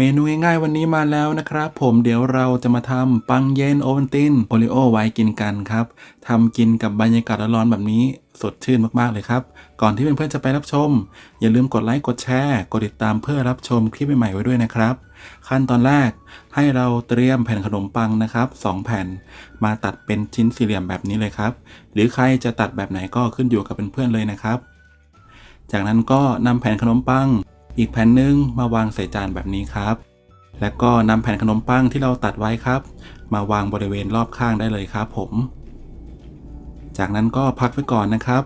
เมนูง่ายๆวันนี้มาแล้วนะครับผมเดี๋ยวเราจะมาทำปังเย็นโอวัลตินโอริโอไว้กินกันครับทำกินกับบรรยากาศร้อนๆแบบนี้สดชื่นมากๆเลยครับ ก่อนที่เพื่อนๆจะไปรับชม อย่าลืมกดไลค์กดแชร์กดติดตามเพื่อรับชมคลิปใหม่ๆไว้ด้วยนะครับ ขั้นตอนแรกให้เราเตรียมแผ่นขนมปังนะครับสองแผ่น มาตัดเป็นชิ้นสี่เหลี่ยมแบบนี้เลยครับ หรือใครจะตัดแบบไหนก็ขึ้นอยู่กับเพื่อนๆเลยนะครับ จากนั้นก็นำแผ่นขนมปัง อีกแผ่นหนึ่งมาวางใส่จานแบบนี้ครับ และก็นำแผ่นขนมปังที่เราตัดไว้ครับ มาวางบริเวณรอบข้างได้เลยครับผม จากนั้นก็พักไว้ก่อนนะครับ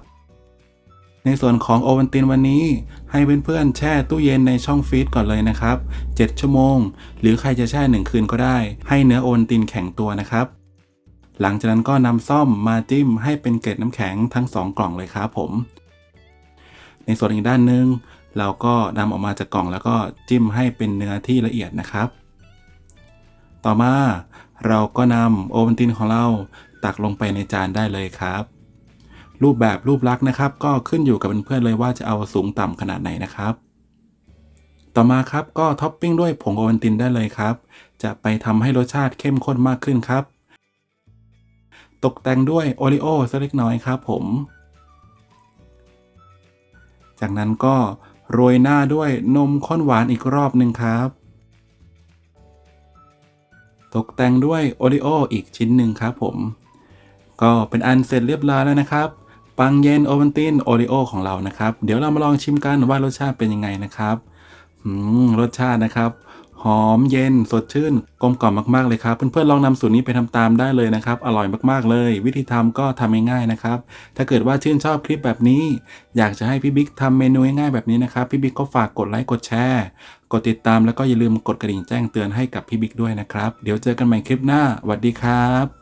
ในส่วนของโอวัลตินวันนี้ ให้เพื่อนๆแช่ตู้เย็นในช่องฟรีซก่อนเลยนะครับ 7 ชั่วโมง หรือใครจะแช่1คืนก็ได้ ให้เนื้อโอวัลตินแข็งตัวนะครับหลังจากนั้นก็นำซ่อมมาจิ้มให้เป็นเกล็ดน้ำแข็งทั้ง 2 กล่องเลยครับผม ในส่วนอีกด้านหนึ่ง เราก็นำออกมาจากกล่องแล้วก็จิ้มให้เป็นเนื้อที่ละเอียดนะครับ ต่อมาเราก็นำโอวัลตินของเราตักลงไปในจานได้เลยครับ รูปแบบรูปลักษณ์นะครับ ก็ขึ้นอยู่กับเพื่อนๆเลยว่าจะเอาสูงต่ำขนาดไหนนะครับ ต่อมาครับก็ท็อปปิ้งด้วยผงโอวัลตินได้เลยครับ จะไปทำให้รสชาติเข้มข้นมากขึ้นครับ ตกแต่งด้วยโอริโอสักเล็กน้อยครับผม จากนั้นก็ โรยหน้าด้วยนมข้นหวานอีกรอบหนึ่งครับ ตกแต่งด้วยโอริโออีกชิ้นหนึ่งครับผม ก็เป็นอันเสร็จเรียบร้อยแล้วนะครับ ปังเย็นโอวันตินโอริโอของเรานะครับ เดี๋ยวเรามาลองชิมกันว่ารสชาติเป็นยังไงนะครับรสชาตินะครับ หอมเย็นสดชื่นกลมกล่อมมากๆเลยครับ เพื่อนๆลองนำสูตรนี้ไปทำตามได้เลยนะครับ อร่อยมากๆเลย วิธีทำก็ทำง่ายๆนะครับ ถ้าเกิดว่าชื่นชอบคลิปแบบนี้ อยากจะให้พี่บิ๊กทำเมนูง่ายๆแบบนี้นะครับ พี่บิ๊กก็ฝากกดไลค์กดแชร์ กดติดตามแล้วก็อย่าลืมกดกระดิ่งแจ้งเตือนให้กับพี่บิ๊กด้วยนะครับ เดี๋ยวเจอกันใหม่คลิปหน้าสวัสดีครับ